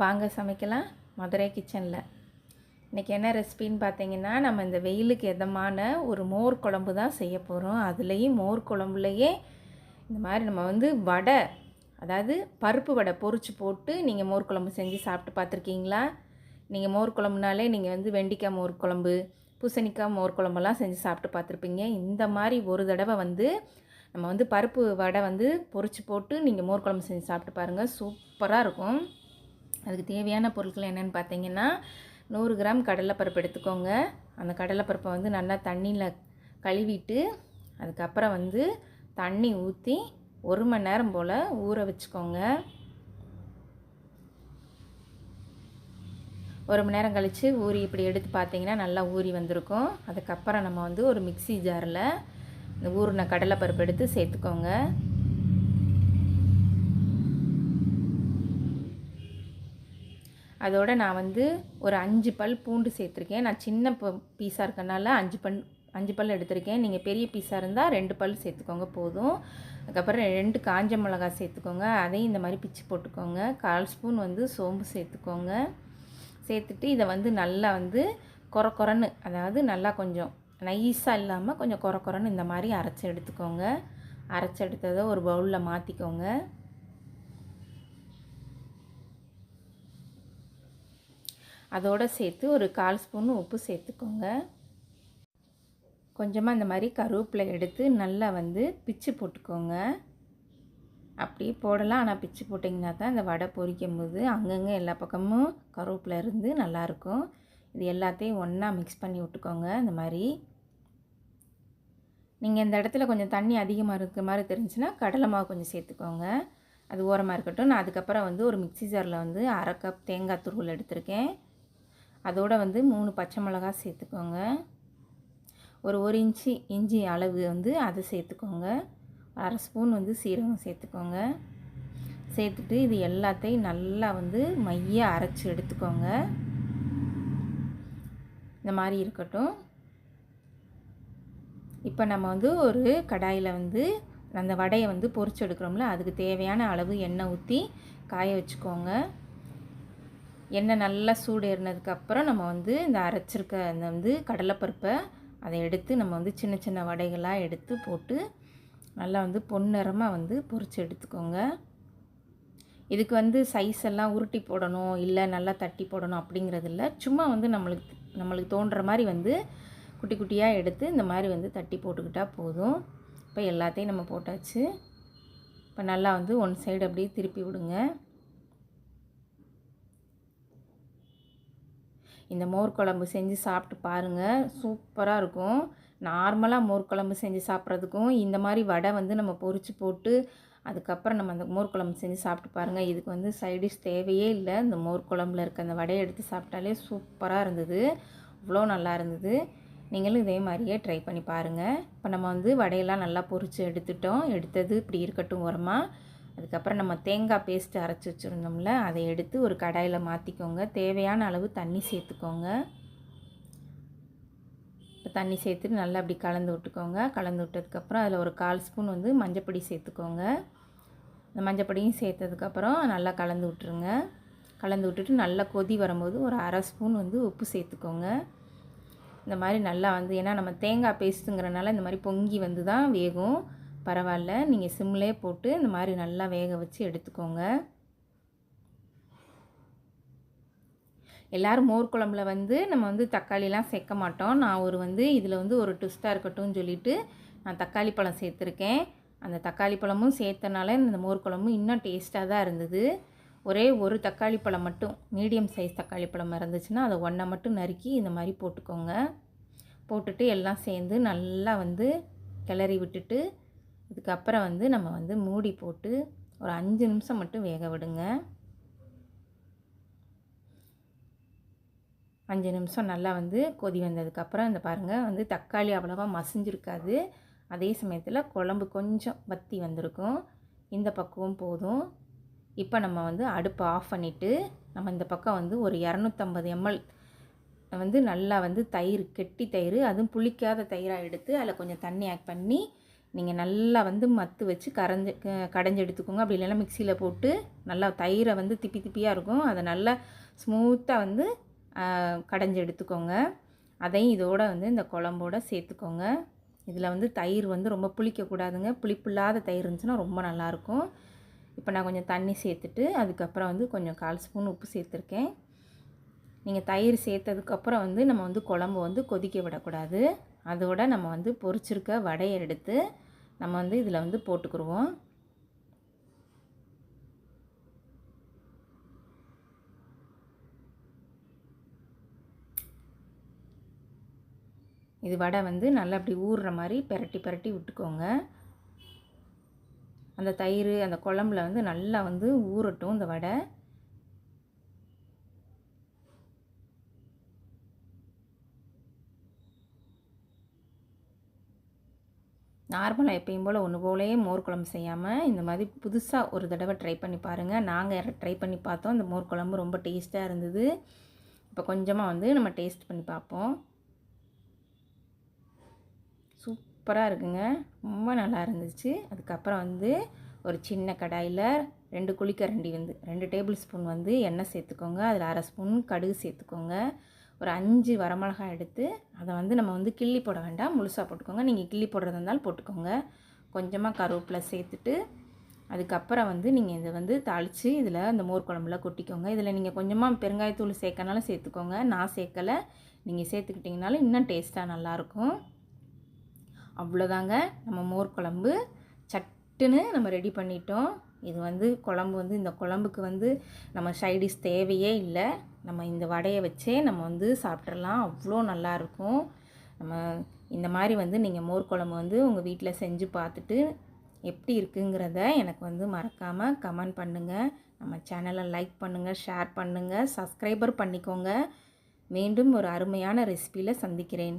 வாங்க சமைக்கலாம். மதுரை கிச்சனில். இன்றைக்கி என்ன ரெசிபின்னு பார்த்தீங்கன்னா நம்ம இந்த வெயிலுக்கு எதமான ஒரு மோர் குழம்பு தான் செய்ய போகிறோம் அதுலேயும் மோர் குழம்புலையே இந்த மாதிரி நம்ம வந்து வடை அதாவது பருப்பு வடை பொறிச்சு போட்டு நீங்கள் மோர் குழம்பு செஞ்சு சாப்பிட்டு பார்த்துருக்கீங்களா நீங்கள் மோர் குழம்புனாலே நீங்கள் வந்து வெண்டிக்காய் மோர் குழம்பு பூசணிக்காய் மோர் குழம்பெல்லாம் செஞ்சு சாப்பிட்டு பார்த்துருப்பீங்க இந்த மாதிரி ஒரு தடவை வந்து நம்ம வந்து பருப்பு வடை வந்து பொறிச்சு போட்டு நீங்கள் மோர் குழம்பு செஞ்சு சாப்பிட்டு பாருங்கள் சூப்பராக இருக்கும். அதுக்கு தேவையான பொருட்கள் என்னென்னு பார்த்தீங்கன்னா நூறு கிராம் கடலைப்பருப்பு எடுத்துக்கோங்க. அந்த கடலைப்பருப்பை வந்து நல்லா தண்ணியில் கழுவிட்டு அதுக்கப்புறம் வந்து தண்ணி ஊற்றி ஒரு மணி நேரம் போல் ஊற வச்சுக்கோங்க. ஒரு மணி நேரம் கழித்து ஊறி இப்படி எடுத்து பார்த்தீங்கன்னா நல்லா ஊறி வந்திருக்கும். அதுக்கப்புறம் நம்ம வந்து ஒரு மிக்ஸி ஜாரில் இந்த ஊறின கடலைப்பருப்பு எடுத்து சேர்த்துக்கோங்க. அதோட நான் வந்து ஒரு அஞ்சு பல் பூண்டு சேர்த்துருக்கேன். நான் சின்ன பீஸாக இருக்கனால அஞ்சு பல் அஞ்சு பல் எடுத்திருக்கேன். நீங்கள் பெரிய பீஸாக இருந்தால் ரெண்டு பல் சேர்த்துக்கோங்க போதும். அதுக்கப்புறம் ரெண்டு காஞ்ச மிளகா சேர்த்துக்கோங்க. அதையும் இந்த மாதிரி பிச்சு போட்டுக்கோங்க. கால் ஸ்பூன் வந்து சோம்பு சேர்த்துக்கோங்க. சேர்த்துட்டு இதை வந்து நல்லா வந்து கொர கொரன்னு அதாவது நல்லா கொஞ்சம் நைஸாக இல்லாமல் கொஞ்சம் கொர கொரன்னு இந்த மாதிரி அரைச்சி எடுத்துக்கோங்க. அரைச்சி எடுத்ததை ஒரு பவுலில் மாற்றிக்கோங்க அதோடு சேர்த்து ஒரு கால் ஸ்பூன் உப்பு சேர்த்துக்கோங்க. கொஞ்சமாக இந்த மாதிரி கருவேப்பிலை எடுத்து நல்லா வந்து பிச்சு போட்டுக்கோங்க. அப்படியே போடலாம். ஆனால் பிச்சு போட்டிங்கன்னா தான் இந்த வடை பொரிக்கும் போது அங்கங்கே எல்லா பக்கமும் கருவேப்பிலை இருந்து நல்லாயிருக்கும் இது எல்லாத்தையும் ஒன்றா மிக்ஸ் பண்ணி விட்டுக்கோங்க. இந்த மாதிரி. நீங்கள் இந்த இடத்துல கொஞ்சம் தண்ணி அதிகமாக இருக்கிற மாதிரி தெரிஞ்சுன்னா கடலை மாவு கொஞ்சம் சேர்த்துக்கோங்க. அது ஓரமாக இருக்கட்டும். நான் அதுக்கப்புறம் வந்து ஒரு மிக்ஸி ஜாரில் வந்து அரை கப் தேங்காய் துருவல் எடுத்திருக்கேன். அதோடு வந்து மூணு பச்சை மிளகா சேர்த்துக்கோங்க. ஒரு ஒரு இன்ச்சு இஞ்சி அளவு வந்து அதை சேர்த்துக்கோங்க. அரை ஸ்பூன் வந்து சீரகம் சேர்த்துக்கோங்க. சேர்த்துட்டு இது எல்லாத்தையும் நல்லா வந்து மைய அரைச்சி எடுத்துக்கோங்க. இந்த மாதிரி இருக்கட்டும். இப்போ நம்ம வந்து ஒரு கடாயில் வந்து அந்த வடையை வந்து பொறிச்சு எடுக்கிறோம்ல அதுக்கு தேவையான அளவு எண்ணெய் ஊற்றி காய வச்சுக்கோங்க. எண்ணெய் நல்லா சூடு ஏறினதுக்கப்புறம் நம்ம வந்து இந்த அரைச்சிருக்க அந்த வந்து கடலைப்பருப்பை அதை எடுத்து நம்ம வந்து சின்ன சின்ன வடைகளாக எடுத்து போட்டு நல்லா வந்து பொன்னிறமாக வந்து பொரித்து எடுத்துக்கோங்க. இதுக்கு வந்து சைஸ் எல்லாம் உருட்டி போடணும் இல்லை நல்லா தட்டி போடணும் அப்படிங்கிறது இல்லை. சும்மா வந்து நம்மளுக்கு நம்மளுக்கு தோன்ற மாதிரி வந்து குட்டி குட்டியாக எடுத்து இந்த மாதிரி வந்து தட்டி போட்டுக்கிட்டால் போதும். இப்போ எல்லாத்தையும் நம்ம போட்டாச்சு. இப்போ நல்லா வந்து ஒன் சைடு அப்படியே திருப்பி விடுங்க. இந்த மோர் குழம்பு செஞ்சு சாப்பிட்டு பாருங்கள் சூப்பராக இருக்கும். நார்மலாக மோர் குழம்பு செஞ்சு சாப்பிட்றதுக்கும் இந்த மாதிரி வடை வந்து நம்ம பொறிச்சு போட்டு அதுக்கப்புறம் நம்ம அந்த மோர் குழம்பு செஞ்சு சாப்பிட்டு பாருங்கள் இதுக்கு வந்து சைடிஷ் தேவையே இல்லை. இந்த மோர் குழம்புல இருக்க அந்த வடையை எடுத்து சாப்பிட்டாலே சூப்பராக இருந்தது. அவ்வளோ நல்லா இருந்தது. நீங்களும் இதே மாதிரியே ட்ரை பண்ணி பாருங்கள் இப்போ நம்ம வந்து வடையெல்லாம் நல்லா பொரித்து எடுத்துட்டோம். எடுத்தது இப்படி இருக்கட்டும் உரமாக அதுக்கப்புறம் நம்ம தேங்காய் பேஸ்ட்டு அரைச்சி வச்சுருந்தோம்ல அதை எடுத்து ஒரு கடாயில் மாற்றிக்கோங்க தேவையான அளவு தண்ணி சேர்த்துக்கோங்க. இப்போ தண்ணி சேர்த்துட்டு நல்லா அப்படி கலந்து விட்டுக்கோங்க. கலந்து விட்டதுக்கப்புறம் அதில் ஒரு கால் ஸ்பூன் வந்து மஞ்சப்பொடி சேர்த்துக்கோங்க. இந்த மஞ்சப்பொடியும் சேர்த்ததுக்கப்புறம் நல்லா கலந்து விட்டுருங்க. கலந்து விட்டுட்டு நல்லா கொதி வரும்போது ஒரு அரை ஸ்பூன் வந்து உப்பு சேர்த்துக்கோங்க. இந்த மாதிரி நல்லா வந்து ஏன்னா நம்ம தேங்காய் பேஸ்ட்டுங்கிறனால இந்த மாதிரி பொங்கி வந்து தான் வேகும். பரவாயில்ல. நீங்கள் சிம்லே போட்டு இந்த மாதிரி நல்லா வேக வச்சு எடுத்துக்கோங்க. எல்லோரும் மோர் குழம்புல வந்து நம்ம வந்து தக்காளிலாம் சேர்க்க மாட்டோம். நான் ஒரு வந்து இதில் வந்து ஒரு ட்விஸ்ட்டாக இருக்கட்டும்னு சொல்லிவிட்டு நான் தக்காளி பழம் சேர்த்துருக்கேன். அந்த தக்காளி பழமும் சேர்த்தனால இந்த மோர் குழம்பும் இன்னும் டேஸ்ட்டாக தான் இருந்தது. ஒரே ஒரு தக்காளி பழம் மட்டும் மீடியம் சைஸ் தக்காளி பழம் இருந்துச்சுன்னா அதை ஒன்றை மட்டும் நறுக்கி இந்த மாதிரி போட்டுக்கோங்க. போட்டுட்டு எல்லாம் சேர்ந்து நல்லா வந்து கிளறி விட்டுட்டு இதுக்கப்புறம் வந்து நம்ம வந்து மூடி போட்டு ஒரு அஞ்சு நிமிஷம் மட்டும் வேக விடுங்க. அஞ்சு நிமிஷம் நல்லா வந்து கொதி வந்ததுக்கப்புறம் இந்த பாருங்கள் வந்து தக்காளி அவ்வளோவா மசிஞ்சிருக்காது. அதே சமயத்தில் குழம்பு கொஞ்சம் வத்தி வந்திருக்கும். இந்த பக்குவம் போதும். இப்போ நம்ம வந்து அடுப்பை ஆஃப் பண்ணிவிட்டு நம்ம இந்த பக்கம் வந்து ஒரு இரநூத்தம்பது எம்எல் வந்து நல்லா வந்து தயிர் கெட்டி தயிர் அதுவும் புளிக்காத தயிராக எடுத்து அதில் கொஞ்சம் தண்ணி ஆட் பண்ணி நீங்கள் நல்லா வந்து மத்து வச்சு கரைஞ்சி கடைஞ்சி எடுத்துக்கோங்க அப்படி இல்லைன்னா மிக்சியில் போட்டு நல்லா தயிரை வந்து திப்பி திப்பியாக இருக்கும். அதை நல்லா ஸ்மூத்தாக வந்து கடைஞ்சி எடுத்துக்கோங்க அதையும் இதோடு வந்து இந்த குழம்போட சேர்த்துக்கோங்க. இதில் வந்து தயிர் வந்து ரொம்ப புளிக்கக்கூடாதுங்க. புளிப்பு இல்லாத தயிர் இருந்துச்சுன்னா ரொம்ப நல்லாயிருக்கும். இப்போ நான் கொஞ்சம் தண்ணி சேர்த்துட்டு அதுக்கப்புறம் வந்து கொஞ்சம் கால் ஸ்பூன் உப்பு சேர்த்துருக்கேன். நீங்கள் தயிர் சேர்த்ததுக்கப்புறம் வந்து நம்ம வந்து குழம்பு வந்து கொதிக்க விடக்கூடாது. அதோட நம்ம வந்து பொரிச்சிருக்க வடையை எடுத்து நம்ம வந்து இதில் வந்து போட்டுக்குருவோம். இது வடை வந்து நல்லா அப்படி ஊறுற மாதிரி பெரட்டி பெரட்டி விட்டுக்கோங்க. அந்த தயிர் அந்த குழம்புல வந்து நல்லா வந்து ஊறட்டும் இந்த வடை. நார்மலாக எப்பயும் போல் ஒன்று போலே மோர் குழம்பு செய்யாமல் இந்த மாதிரி புதுசாக ஒரு தடவை ட்ரை பண்ணி பாருங்கள் நாங்கள் ட்ரை பண்ணி பார்த்தோம். இந்த மோர் குழம்பு ரொம்ப டேஸ்ட்டாக இருந்தது. இப்போ கொஞ்சமாக வந்து நம்ம டேஸ்ட் பண்ணி பார்ப்போம். சூப்பராக இருக்குங்க. ரொம்ப நல்லா இருந்துச்சு. அதுக்கப்புறம் வந்து ஒரு சின்ன கடாயில் ரெண்டு குளிக்கரண்டி வந்து ரெண்டு டேபிள் ஸ்பூன் வந்து எண்ணெய் சேர்த்துக்கோங்க. அதில் அரை ஸ்பூன் கடுகு சேர்த்துக்கோங்க. ஒரு அஞ்சு வரமிளகாய் எடுத்து அதை வந்து நம்ம வந்து கிள்ளி போட வேண்டாம். முழுசாக போட்டுக்கோங்க. நீங்கள் கிள்ளி போடுறதா இருந்தாலும் போட்டுக்கோங்க. கொஞ்சமாக கருவேப்பிலை சேர்த்துட்டு அதுக்கப்புறம் வந்து நீங்கள் இதை வந்து தாளித்து இதில் அந்த மோர் குழம்புல கொட்டிக்கோங்க. இதில் நீங்கள் கொஞ்சமாக பெருங்காயத்தூள் சேர்க்கனாலும் சேர்த்துக்கோங்க. நான் சேர்க்கலை. நீங்கள் சேர்த்துக்கிட்டிங்கனாலும் இன்னும் டேஸ்ட்டாக நல்லாயிருக்கும். அவ்வளோதாங்க. நம்ம மோர் குழம்பு சட்டுன்னு நம்ம ரெடி பண்ணிட்டோம். இது வந்து குழம்பு வந்து இந்த குழம்புக்கு வந்து நம்ம சைடிஷ் தேவையே இல்லை. நம்ம இந்த வடையை வச்சே நம்ம வந்து சாப்பிட்றலாம் அவ்வளோ நல்லாயிருக்கும். நம்ம இந்த மாதிரி வந்து நீங்கள் மோர் குழம்பு வந்து உங்கள் வீட்டில் செஞ்சு பார்த்துட்டு எப்படி இருக்குங்கிறத எனக்கு வந்து மறக்காமல் கமெண்ட் பண்ணுங்கள் நம்ம சேனலை லைக் பண்ணுங்கள் ஷேர் பண்ணுங்கள் சப்ஸ்கிரைபர் பண்ணிக்கோங்க. மீண்டும் ஒரு அருமையான ரெசிபியில் சந்திக்கிறேன்.